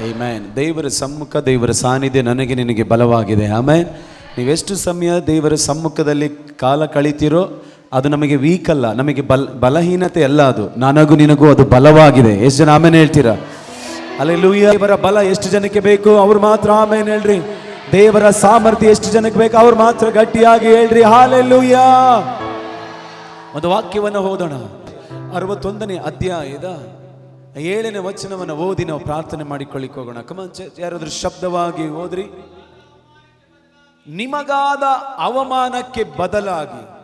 ಆಮೇನ್ ದೇವರ ಸಮ್ಮುಖ, ದೇವರ ಸಾನ್ನಿಧ್ಯ ನನಗೆ, ನಿನಗೆ ಬಲವಾಗಿದೆ. ಆಮೇನ್ ನೀವೆಷ್ಟು ಸಮಯ ದೇವರ ಸಮ್ಮುಖದಲ್ಲಿ ಕಾಲ ಕಳಿತೀರೋ, ಅದು ನಮಗೆ ವೀಕ್ ಅಲ್ಲ, ನಮಗೆ ಬಲ, ಬಲಹೀನತೆ ಅಲ್ಲ ಅದು. ನನಗೂ, ನಿನಗೂ ಅದು ಬಲವಾಗಿದೆ. ಎಷ್ಟು ಜನ ಆಮೇಲೆ ಹೇಳ್ತೀರಾ? ಅಲ್ಲಿ ಲೂಯ್ಯ ಇವರ ಬಲ ಎಷ್ಟು ಜನಕ್ಕೆ ಬೇಕು? ಅವ್ರು ಮಾತ್ರ ಆಮೇಲೆ ಹೇಳ್ರಿ. ದೇವರ ಸಾಮರ್ಥ್ಯ ಎಷ್ಟು ಜನಕ್ಕೆ ಬೇಕು? ಅವ್ರು ಮಾತ್ರ ಗಟ್ಟಿಯಾಗಿ ಹೇಳ್ರಿ. ಹಾಲೆಲ್ಲೂಯ್ಯ ಒಂದು ವಾಕ್ಯವನ್ನು ಓದೋಣ. ಅರವತ್ತೊಂದನೇ ಅಧ್ಯಾಯದ ಏಳನೇ ವಚನವನ್ನು ಓದಿ ನಾವು ಪ್ರಾರ್ಥನೆ ಮಾಡಿಕೊಳ್ಳಿಕ್ಕೆ ಹೋಗೋಣ. ಕಮನ್ ಯಾರಾದರೂ ಶಬ್ದವಾಗಿ ಓದ್ರಿ ನಿಮಗಾದ ಅವಮಾನಕ್ಕೆ ಬದಲಾಗಿ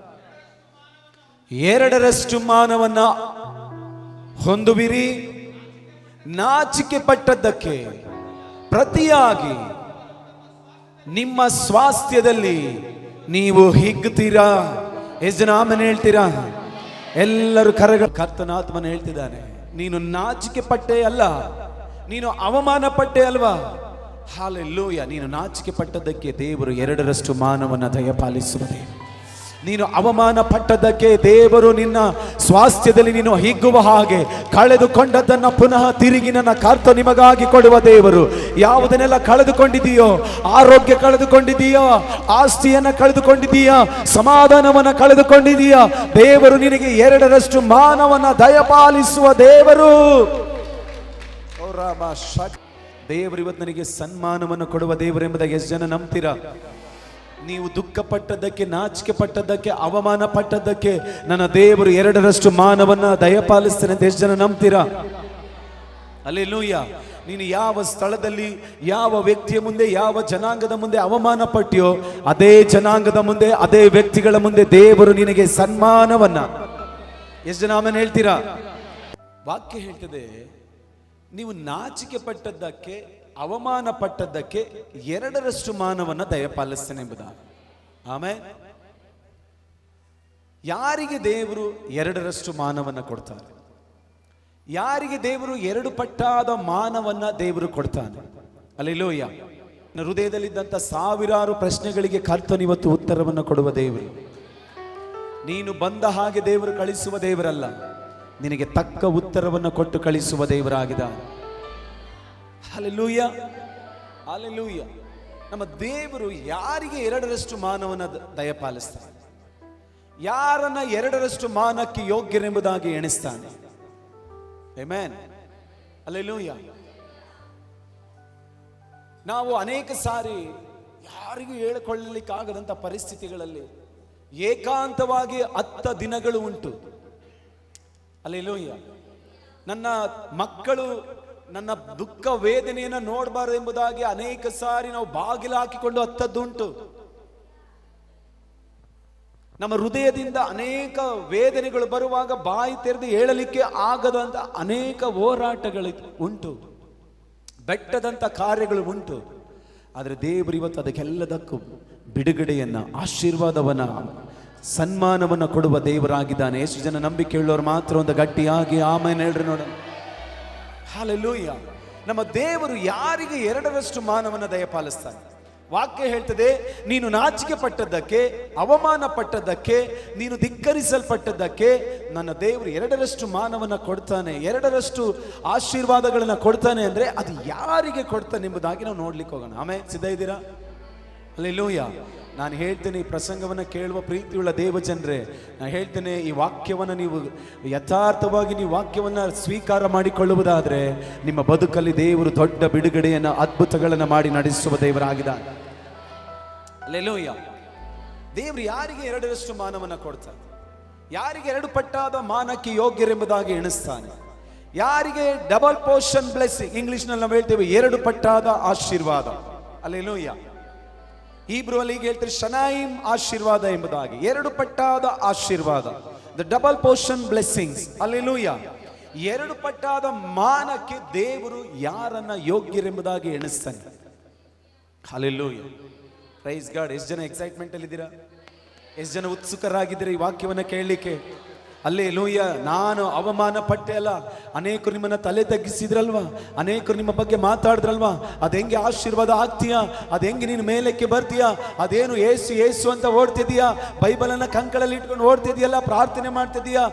ಎರಡರಷ್ಟು ಮಾನವನ್ನ ಹೊಂದುವಿರಿ. ನಾಚಿಕೆ ಪಟ್ಟದ್ದಕ್ಕೆ ಪ್ರತಿಯಾಗಿ ನಿಮ್ಮ ಸ್ವಾಸ್ಥ್ಯದಲ್ಲಿ ನೀವು ಹಿಗ್ತೀರಾ? ಎಷ್ಟು ಹೇಳ್ತೀರಾ? ಎಲ್ಲರೂ ಕರಗ ಕರ್ತನಾತ್ಮನ ಹೇಳ್ತಿದ್ದಾನೆ. ನೀನು ನಾಚಿಕೆ ಪಟ್ಟೆ ಅಲ್ಲ. ನೀನು ಅವಮಾನ ಪಟ್ಟೆ ಅಲ್ವಾ? ಹಾಲೆಲ್ಲೂಯ, ನೀನು ನಾಚಿಕೆ ಪಟ್ಟದ್ದಕ್ಕೆ ದೇವರು ಎರಡರಷ್ಟು ಮಾನವನ ದಯಪಾಲಿಸುವುದೇ. ನೀನು ಅವಮಾನ ಪಟ್ಟದ್ದಕ್ಕೆ ದೇವರು ನಿನ್ನ ಸ್ವಾಸ್ಥ್ಯದಲ್ಲಿ ನೀನು ಹಿಗ್ಗುವ ಹಾಗೆ ಕಳೆದುಕೊಂಡದ್ದನ್ನು ಪುನಃ ತಿರುಗಿ ನನ್ನ ಕರ್ತ ನಿಮಗಾಗಿ ಕೊಡುವ ದೇವರು. ಯಾವುದನ್ನೆಲ್ಲ ಕಳೆದುಕೊಂಡಿದೀಯೋ ಆರೋಗ್ಯ ಕಳೆದುಕೊಂಡಿದೀಯೋ ಆಸ್ತಿಯನ್ನು ಕಳೆದುಕೊಂಡಿದೀಯಾ ಸಮಾಧಾನವನ್ನು ಕಳೆದುಕೊಂಡಿದೀಯಾ ದೇವರು ನಿನಗೆ ಎರಡರಷ್ಟು ಮಾನವನ ದಯಪಾಲಿಸುವ ದೇವರು. ದೇವರು ಇವತ್ತು ನನಗೆ ಸನ್ಮಾನವನ್ನು ಕೊಡುವ ದೇವರು ಎಂಬುದಾಗಿ ಎಷ್ಟು ಜನ ನಂಬ್ತೀರಾ? ನೀವು ದುಃಖ ಪಟ್ಟದ್ದಕ್ಕೆ ನಾಚಿಕೆ ಪಟ್ಟದ್ದಕ್ಕೆ ಅವಮಾನ ಪಟ್ಟದ್ದಕ್ಕೆ ನನ್ನ ದೇವರು ಎರಡರಷ್ಟು ಮಾನವನ್ನ ದಯಪಾಲಿಸ್ತೇನೆ ಅಂತ ಎಷ್ಟು ಜನ ನಂಬ್ತೀರಾ? ಅಲ್ಲೇ ಲೂಯ್ಯ ನೀನು ಯಾವ ಸ್ಥಳದಲ್ಲಿ, ಯಾವ ವ್ಯಕ್ತಿಯ ಮುಂದೆ, ಯಾವ ಜನಾಂಗದ ಮುಂದೆ ಅವಮಾನ ಪಟ್ಟಿಯೋ ಅದೇ ಜನಾಂಗದ ಮುಂದೆ, ಅದೇ ವ್ಯಕ್ತಿಗಳ ಮುಂದೆ ದೇವರು ನಿನಗೆ ಸನ್ಮಾನವನ್ನ. ಎಷ್ಟು ಜನ ಆಮೇಲೆ ಹೇಳ್ತೀರಾ? ವಾಕ್ಯ ಹೇಳ್ತದೆ, ನೀವು ನಾಚಿಕೆ ಪಟ್ಟದ್ದಕ್ಕೆ ಅವಮಾನ ಪಟ್ಟದ್ದಕ್ಕೆ ಎರಡರಷ್ಟು ಮಾನವನ್ನ ದಯಪಾಲಿಸ್ತೇನೆ ಎಂಬುದಾಗಿ. ಆಮೇಲೆ ಯಾರಿಗೆ ದೇವರು ಎರಡರಷ್ಟು ಮಾನವನ್ನ ಕೊಡ್ತಾನೆ ಯಾರಿಗೆ ದೇವರು ಎರಡು ಪಟ್ಟಾದ ಮಾನವನ್ನ ದೇವರು ಕೊಡ್ತಾನೆ? ಅಲ್ಲೆಲ್ಲೋಯ್ಯ ಹೃದಯದಲ್ಲಿದ್ದಂಥ ಸಾವಿರಾರು ಪ್ರಶ್ನೆಗಳಿಗೆ ಕರ್ತನು ಇವತ್ತು ಉತ್ತರವನ್ನು ಕೊಡುವ ದೇವರು. ನೀನು ಬಂದ ಹಾಗೆ ದೇವರು ಕಳಿಸುವ ದೇವರಲ್ಲ. ನಿನಗೆ ತಕ್ಕ ಉತ್ತರವನ್ನು ಕೊಟ್ಟು ಕಳಿಸುವ ದೇವರಾಗಿದ್ದಾನೆ. ಅಲ್ಲೆಲ್ಲೂಯ್ಯ ಅಲ್ಲೆಲ್ಲೂಯ್ಯ ನಮ್ಮ ದೇವರು ಯಾರಿಗೆ ಎರಡರಷ್ಟು ಮಾನವನ ದಯಪಾಲಿಸ್ತಾನೆ? ಯಾರನ್ನ ಎರಡರಷ್ಟು ಮಾನಕ್ಕೆ ಯೋಗ್ಯರೆಂಬುದಾಗಿ ಎಣಿಸ್ತಾನೆ? Amen. ಅಲ್ಲೆಲ್ಲೂಯ್ಯ ನಾವು ಅನೇಕ ಸಾರಿ ಯಾರಿಗೂ ಹೇಳಿಕೊಳ್ಳಲಿಕ್ಕಾಗದಂಥ ಪರಿಸ್ಥಿತಿಗಳಲ್ಲಿ ಏಕಾಂತವಾಗಿ ಹತ್ತ ದಿನಗಳು ಉಂಟು. ಅಲ್ಲೆಲ್ಲೂಯ್ಯ ನನ್ನ ಮಕ್ಕಳು ನನ್ನ ದುಃಖ ವೇದನೆಯನ್ನು ನೋಡಬಾರದು ಎಂಬುದಾಗಿ ಅನೇಕ ಸಾರಿ ನಾವು ಬಾಗಿಲು ಹಾಕಿಕೊಂಡು ಹತ್ತದ್ದುಂಟು. ನಮ್ಮ ಹೃದಯದಿಂದ ಅನೇಕ ವೇದನೆಗಳು ಬರುವಾಗ ಬಾಯಿ ತೆರೆದು ಹೇಳಲಿಕ್ಕೆ ಆಗದಂತ ಅನೇಕ ಹೋರಾಟಗಳು ಉಂಟು. ಬೆಟ್ಟದಂತ ಕಾರ್ಯಗಳು ಉಂಟು. ಆದರೆ ದೇವರು ಇವತ್ತು ಅದಕ್ಕೆಲ್ಲದಕ್ಕೂ ಬಿಡುಗಡೆಯನ್ನ, ಆಶೀರ್ವಾದವನ್ನ, ಸನ್ಮಾನವನ್ನು ಕೊಡುವ ದೇವರಾಗಿದ್ದಾನೆ. ಎಷ್ಟು ಜನ ನಂಬಿಕೆ ಹೇಳೋರು ಮಾತ್ರ ಒಂದು ಗಟ್ಟಿಯಾಗಿ ಆಮೇಲೆ ಹೇಳ್ರಿ ನೋಡೋಣ ಹಾಲೆಲ್ಲೂಯ್ಯ ನಮ್ಮ ದೇವರು ಯಾರಿಗೆ ಎರಡರಷ್ಟು ಮಾನವನ್ನು ದಯಪಾಲಿಸ್ತಾನೆ? ವಾಕ್ಯ ಹೇಳ್ತದೆ, ನೀನು ನಾಚಿಕೆ ಪಟ್ಟದ್ದಕ್ಕೆ ಅವಮಾನ ಪಟ್ಟದ್ದಕ್ಕೆ ನೀನು ಧಿಕ್ಕರಿಸಲ್ಪಟ್ಟದ್ದಕ್ಕೆ ನನ್ನ ದೇವರು ಎರಡರಷ್ಟು ಮಾನವನ ಕೊಡ್ತಾನೆ, ಎರಡರಷ್ಟು ಆಶೀರ್ವಾದಗಳನ್ನು ಕೊಡ್ತಾನೆ ಅಂದ್ರೆ ಅದು ಯಾರಿಗೆ ಕೊಡ್ತಾನೆ ಎಂಬುದಾಗಿ ನಾವು ನೋಡ್ಲಿಕ್ಕೆ ಹೋಗೋಣ. ಆಮೇಲೆ ಸಿದ್ಧ ಇದ್ದೀರಾ? ಅಲ್ಲೆಲ್ಲೂಯ್ಯ ನಾನು ಹೇಳ್ತೇನೆ ಈ ಪ್ರಸಂಗವನ್ನು ಕೇಳುವ ಪ್ರೀತಿಯುಳ್ಳ ದೇವಜನರೇ ನಾನು ಹೇಳ್ತೇನೆ ಈ ವಾಕ್ಯವನ್ನು ನೀವು ಯಥಾರ್ಥವಾಗಿ ನೀವು ವಾಕ್ಯವನ್ನು ಸ್ವೀಕಾರ ಮಾಡಿಕೊಳ್ಳುವುದಾದರೆ, ನಿಮ್ಮ ಬದುಕಲ್ಲಿ ದೇವರು ದೊಡ್ಡ ಬಿಡುಗಡೆಯನ್ನು, ಅದ್ಭುತಗಳನ್ನು ಮಾಡಿ ನಡೆಸುವ ದೇವರಾಗಿದ್ದಾನೆ ಅಲ್ಲೆಲ್ಲೂಯ್ಯ ದೇವರು ಯಾರಿಗೆ ಎರಡರಷ್ಟು ಮಾನವನ್ನು ಕೊಡ್ತಾನೆ ಯಾರಿಗೆ ಎರಡು ಪಟ್ಟಾದ ಮಾನಕ್ಕೆ ಯೋಗ್ಯರೆಂಬುದಾಗಿ ಎಣಿಸ್ತಾನೆ? ಯಾರಿಗೆ ಡಬಲ್ ಪೋರ್ಷನ್ ಬ್ಲೆಸ್ಸಿಂಗ್ ಇಂಗ್ಲಿಷ್ನಲ್ಲಿ ನಾವು ಹೇಳ್ತೇವೆ ಎರಡು ಪಟ್ಟಾದ ಆಶೀರ್ವಾದ. ಅಲ್ಲೆಲ್ಲೂಯ್ಯ ಹೀಬ್ರು ಅಲ್ಲಿ ಹೇಳ್ತಾರೆ ಶನಾಯಿಂ ಆಶೀರ್ವಾದ ಎಂಬುದಾಗಿ. ಎರಡು ಪಟ್ಟಾದ ಆಶೀರ್ವಾದ. ದ ಡಬಲ್ ಪೋರ್ಷನ್ ಬ್ಲೆಸ್ಸಿಂಗ್ಸ್ ಅಲ್ಲೆಲ್ಲೂಯ್ಯ ಎರಡು ಪಟ್ಟಾದ ಮಾನಕ್ಕೆ ದೇವರು ಯಾರನ್ನ ಯೋಗ್ಯರೆಂಬುದಾಗಿ ಎಣಿಸ್ತಾನೆ. ಅಲ್ಲೆಲ್ಲೂಯ್ಯ ಪ್ರೈಸ್ ಗಾಡ್ ಎಷ್ಟು ಜನ ಎಕ್ಸೈಟ್ಮೆಂಟ್ ಅಲ್ಲಿದ್ದೀರಾ ಎಷ್ಟು ಜನ ಉತ್ಸುಕರಾಗಿದ್ದೀರಾ ಈ ವಾಕ್ಯವನ್ನು ಕೇಳಲಿಕ್ಕೆ? ಅಲ್ಲೇ ಲೂಯ್ಯ ನಾನು ಅವಮಾನ ಪಟ್ಟೆ ಅಲ್ಲ. ಅನೇಕರು ನಿಮ್ಮನ್ನು ತಲೆ ತಗ್ಗಿಸಿದ್ರಲ್ವಾ? ಅನೇಕರು ನಿಮ್ಮ ಬಗ್ಗೆ ಮಾತಾಡಿದ್ರಲ್ವಾ? ಅದು ಹೆಂಗೆ ಆಶೀರ್ವಾದ ಆಗ್ತೀಯಾ? ಅದು ಹೆಂಗೆ ನೀನು ಮೇಲಕ್ಕೆ ಬರ್ತೀಯಾ? ಅದೇನು ಏಸು ಏಸು ಅಂತ ಓಡ್ತಿದೀಯಾ ಬೈಬಲನ್ನು ಕಂಕಳಲ್ಲಿ ಇಟ್ಕೊಂಡು ಓಡ್ತಿದೀಯಲ್ಲ ಪ್ರಾರ್ಥನೆ ಮಾಡ್ತಿದೀಯಾ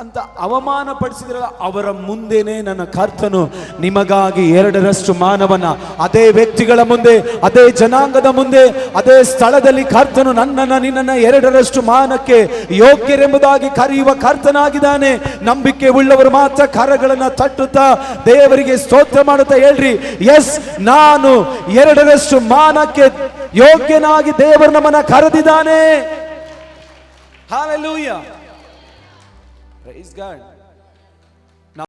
ಅಂತ ಅವಮಾನ ಪಡಿಸಿದ್ರಲ್ಲ ಅವರ ಮುಂದೆನೆ ನನ್ನ ಕರ್ತನು ನಿಮಗಾಗಿ ಎರಡರಷ್ಟು ಮಾನವನ ಅದೇ ವ್ಯಕ್ತಿಗಳ ಮುಂದೆ, ಅದೇ ಜನಾಂಗದ ಮುಂದೆ, ಅದೇ ಸ್ಥಳದಲ್ಲಿ ಕರ್ತನು ನನ್ನನ್ನು, ನಿನ್ನನ್ನ ಎರಡರಷ್ಟು ಮಾನಕ್ಕೆ ಯೋಗ್ಯರೆಂಬುದಾಗಿ ಕರೆಯುವ ಕರ್ತನಾಗಿದ್ದಾನೆ ನಂಬಿಕೆ ಉಳ್ಳವರು ಮಾತ್ರ ಕರಗಳನ್ನ ತಟ್ಟುತ್ತಾ ದೇವರಿಗೆ ಸ್ತೋತ್ರ ಮಾಡುತ್ತಾ ಹೇಳ್ರಿ ಎಸ್ ನಾನು ಎರಡರಷ್ಟು ಮಾನಕ್ಕೆ ಯೋಗ್ಯನಾಗಿ ದೇವರು ನಮ್ಮನ್ನ ಕರೆದಿದ್ದಾನೆ Hallelujah. Praise God.